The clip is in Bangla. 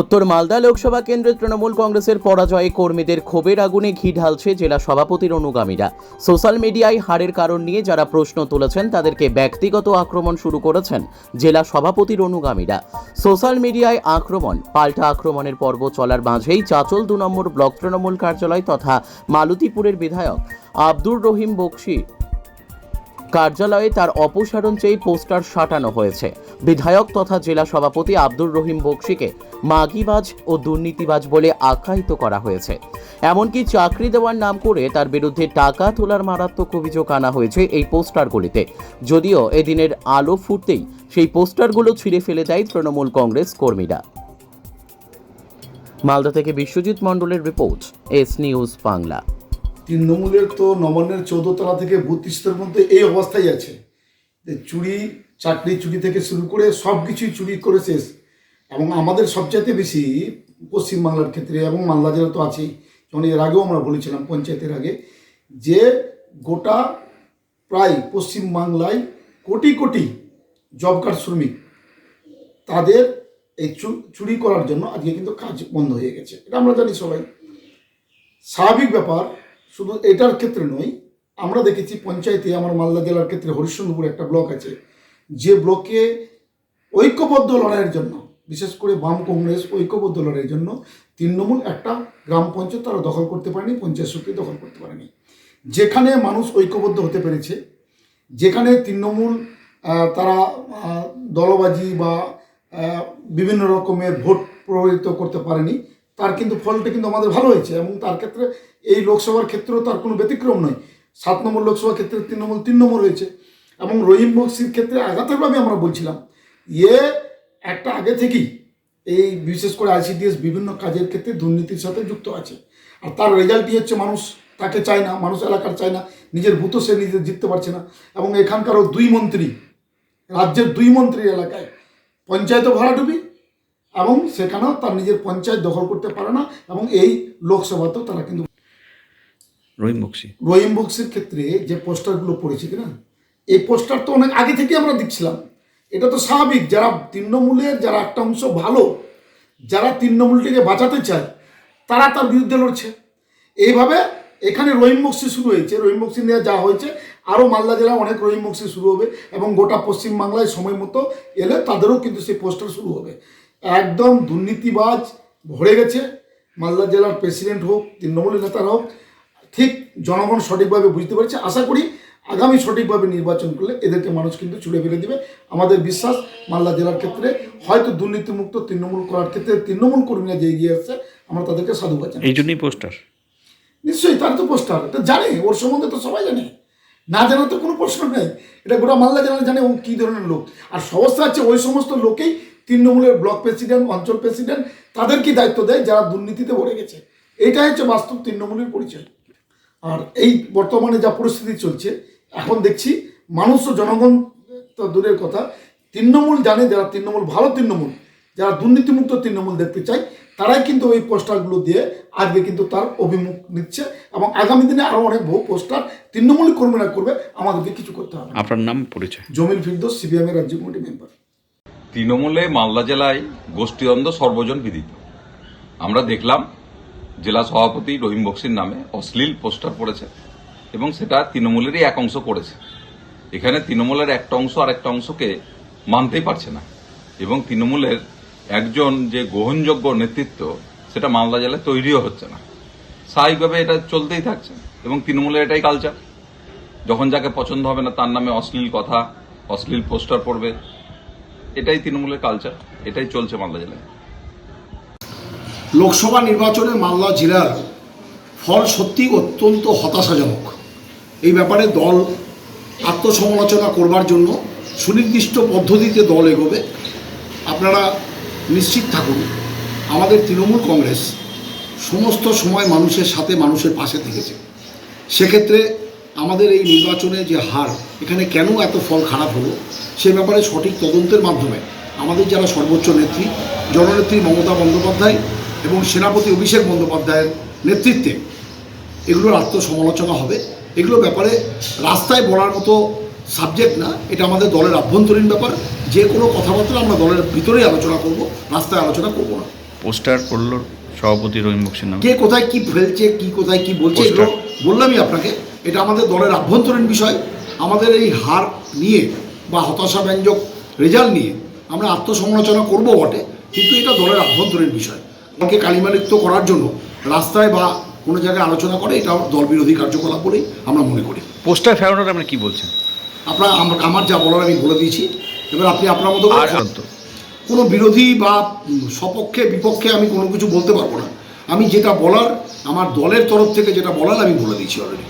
উত্তর মালদা লোকসভা কেন্দ্রে তৃণমূল কংগ্রেসের পরাজয়ে, কর্মীদের ক্ষোভের আগুনে ঘি ঢালছে জেলা সভাপতির অনুগামীরা। সোশ্যাল মিডিয়ায় হারের কারণ নিয়ে যারা প্রশ্ন তুলেছেন, তাদেরকে ব্যক্তিগত আক্রমণ শুরু করেছেন জেলা সভাপতির অনুগামীরা। সোশ্যাল মিডিয়ায় আক্রমণ, পাল্টা আক্রমণের পর্ব চলার মাঝেই চাচল দু নম্বর ব্লক তৃণমূল কার্যালয় তথা মালতীপুরের বিধায়ক আব্দুর রহিম বক্সি কার্যালয়ে তার অপসারণ চেয়ে পোস্টার সাটানো হয়েছে। বিধায়ক তথা জেলা সভাপতি আব্দুর রহিম বক্সিকে মাগিবাজ ও দুর্নীতিবাজ বলে আখ্যায়িত করা হয়েছে। এমনকি চাকরি দেওয়ার নাম করে তার বিরুদ্ধে টাকা তোলার মারাত্মক অভিযোগ আনা হয়েছে এই পোস্টারগুলিতে। যদিও এদিনের আলো ফুটতেই সেই পোস্টারগুলো ছিঁড়ে ফেলে দেয় তৃণমূল কংগ্রেস কর্মীরা। মালদা থেকে বিশ্বজিৎ মণ্ডলের রিপোর্ট, এস নিউজ বাংলা। তৃণমূলের তো নবান্নের চৌদ্দতলা থেকে বত্রিশটার মধ্যে এই অবস্থায় আছে। যে চুরি চাকরি চুরি থেকে শুরু করে সব কিছুই চুরি করে শেষ। এবং আমাদের সবচাইতে বেশি পশ্চিমবাংলার ক্ষেত্রে এবং মালদা জেলা তো আছেই, যেমন এর আগেও আমরা বলেছিলাম পঞ্চায়েতের আগে, যে গোটা প্রায় পশ্চিমবাংলায় কোটি কোটি জব কার্ড শ্রমিক তাদের এই চুরি করার জন্য আজকে কিন্তু কাজ বন্ধ হয়ে গেছে। এটা আমরা জানি সবাই। স্বাভাবিক ব্যাপার, শুধু এটার ক্ষেত্রে নয়, আমরা দেখেছি পঞ্চায়েতে, আমার মালদা জেলার ক্ষেত্রে হরিশ্চন্দ্রপুর একটা ব্লক আছে যে ব্লকে ঐক্যবদ্ধ লড়াইয়ের জন্য, বিশেষ করে বাম কংগ্রেস ঐক্যবদ্ধ লড়াইয়ের জন্য তৃণমূল একটা গ্রাম পঞ্চায়েত তারা দখল করতে পারেনি, পঞ্চায়েত শক্তি দখল করতে পারেনি। যেখানে মানুষ ঐক্যবদ্ধ হতে পেরেছে, যেখানে তৃণমূল তারা দলবাজি বা বিভিন্ন রকমের ভোট প্রভাবিত করতে পারেনি, তার কিন্তু ফলটা কিন্তু আমাদের ভালো হয়েছে এবং তার ক্ষেত্রে এই লোকসভার ক্ষেত্রেও তার কোনো ব্যতিক্রম নয়। সাত নম্বর লোকসভার ক্ষেত্রে তৃণমূল নম্বর হয়েছে এবং রহিম বক্সির ক্ষেত্রে আঘাতেভাবে আমরা বলছিলাম। ইয়ে একটা আগে থেকেই এই বিশেষ করে আইসিডিএস বিভিন্ন কাজের ক্ষেত্রে দুর্নীতির সাথে যুক্ত আছে। আর তার রেজাল্টই হচ্ছে মানুষ তাকে চায় না মানুষ এলাকার চায় না নিজের ভূত সে নিজে জিততে পারছে না। এবং এখানকারও দুই মন্ত্রী রাজ্যের দুই মন্ত্রীর এলাকায় পঞ্চায়েতও ভরাডুবি এবং সেখানেও তার নিজের পঞ্চায়েত দখল করতে পারে না এবং এই লোকসভাতেও তারা কিন্তু রহিম বক্সি। রহিম বক্সের ক্ষেত্রে যে পোস্টারগুলো পড়েছে কিনা এই পোস্টার তো অনেক আগে থেকে আমরা দেখছিলাম। এটা তো স্বাভাবিক, যারা তৃণমূলের যারা একটা অংশ ভালো, যারা তৃণমূলটিকে বাঁচাতে চায়, তারা তার বিরুদ্ধে লড়ছে। এইভাবে এখানে রহিম বক্সি শুরু হয়েছে। রহিম বক্সি নিয়ে যা হয়েছে, আরও মালদা জেলায় অনেক রহিম বক্সি শুরু হবে এবং গোটা পশ্চিমবাংলায় সময় মতো এলে তাদেরও কিন্তু সেই পোস্টার শুরু হবে। একদম দুর্নীতিবাজ ভরে গেছে। মালদা জেলার প্রেসিডেন্ট হোক, তৃণমূলের নেতারা হোক, ঠিক জনগণ সঠিকভাবে বুঝতে পারছে। আশা করি আগামী সঠিকভাবে নির্বাচন করলে এদেরকে মানুষ কিন্তু ছুড়ে ফেলে দিবে। আমাদের বিশ্বাস মালদা জেলার ক্ষেত্রে হয়তো দুর্নীতিমুক্ত তৃণমূল করার ক্ষেত্রে তৃণমূল কর্মীরা যে এগিয়ে আসছে আমরা তাদেরকে সাধুবাদ জানাই এই জন্যই পোস্টার নিশ্চয়ই তার তো পোস্টার এটা জানে ওর সম্বন্ধে তো সবাই জানে। না জানার তো কোনো প্রশ্ন নেই। এটা গোটা মালদা জেলা জানে ও কী ধরনের লোক। আর সমস্যা হচ্ছে ওই সমস্ত লোকেই তৃণমূলের ব্লক প্রেসিডেন্ট অঞ্চল প্রেসিডেন্ট তাদেরকে দায়িত্ব দেয়? যারা দুর্নীতিতে ভরে গেছে। এটাই হচ্ছে বাস্তব তৃণমূলের পরিচয়। আর এই বর্তমানে যা পরিস্থিতি চলছে এখন দেখছি মানুষ ও জনগণ তো দূরের কথা। তৃণমূল জানে যারা তৃণমূল ভালো তৃণমূল যারা দুর্নীতিমুক্ত তৃণমূল দেখতে চায় তারাই কিন্তু ওই পোস্টারগুলো দিয়ে আজকে কিন্তু তার অভিমুখ নিচ্ছে এবং আগামী দিনে আরও অনেক বহু পোস্টার তৃণমূল কর্মীরা করবে আমাদেরকে কিছু করতে হবে না। আপনার নাম পরিচয়? জমিল ফিরদোস সিপিএমের রাজ্য কমিটি মেম্বার তৃণমূলে মালদা জেলায় গোষ্ঠীদ্বন্দ্ব সর্বজন বিদিত। আমরা দেখলাম জেলা সভাপতি রহিম বক্সির নামে অশ্লীল পোস্টার পড়েছে। এবং সেটা তৃণমূলেরই এক অংশ করেছে। এখানে তৃণমূলের একটা অংশ আর একটা অংশকে মানতেই পারছে না। এবং তৃণমূলের একজন যে গ্রহণযোগ্য নেতৃত্ব, সেটা মালদা জেলায় তৈরিও হচ্ছে না। স্বাভাবিকভাবে এটা চলতেই থাকছে এবং তৃণমূলের এটাই কালচার যখন যাকে পছন্দ হবে না, তার নামে অশ্লীল কথা, অশ্লীল পোস্টার পড়বে। এটাই তৃণমূলের কালচার এটাই চলছে মালদা জেলায়। লোকসভা নির্বাচনে মালদা জেলার ফল সত্যি অত্যন্ত হতাশাজনক। এই ব্যাপারে দল আত্মসমালোচনা করবার জন্য সুনির্দিষ্ট পদ্ধতিতে দল এগোবে। আপনারা নিশ্চিত থাকুন, আমাদের তৃণমূল কংগ্রেস সমস্ত সময় মানুষের সাথে মানুষের পাশে থেকেছে। সেক্ষেত্রে আমাদের এই নির্বাচনে যে হার, এখানে কেন এত ফল খারাপ হলো, সে ব্যাপারে সঠিক তদন্তের মাধ্যমে আমাদের যারা সর্বোচ্চ নেত্রী, জননেত্রী মমতা বন্দ্যোপাধ্যায় এবং সেনাপতি অভিষেক বন্দ্যোপাধ্যায়ের নেতৃত্বে এগুলোর আত্মসমালোচনা হবে। এগুলো ব্যাপারে রাস্তায় বলার মতো সাবজেক্ট না এটা আমাদের দলের আভ্যন্তরীণ ব্যাপার। যে কোনো কথাবার্তা আমরা দলের ভিতরেই আলোচনা করব রাস্তায় আলোচনা করব না। পোস্টার করল সভাপতি রহিম বক্সির নামে। কে কোথায় কি ফেলছে কি কোথায় কি বলছে এগুলো বললামই আপনাকে। এটা আমাদের দলের আভ্যন্তরীণ বিষয়। আমাদের এই হার নিয়ে বা হতাশাব্যঞ্জক রেজাল্ট নিয়ে আমরা আত্মসমালোচনা করব বটে কিন্তু এটা দলের আভ্যন্তরীণ বিষয়। দলকে কালিমালিপ্ত করার জন্য রাস্তায় বা কোনো জায়গায় আলোচনা করে এটা দল বিরোধী কার্যকলাপ বলেই আমরা মনে করি। পোস্টার ফেরানোর আপনি কি বলছেন? আপনার আমার- যা বলার আমি বলে দিয়েছি। এবার আপনি আপনার মতো আর কোনো বিরোধী বা স্বপক্ষে সপক্ষে বিপক্ষে আমি কোনো কিছু বলতে পারব না। আমি যেটা বলার আমার দলের তরফ থেকে যেটা বলার আমি বলে দিয়েছি অলরেডি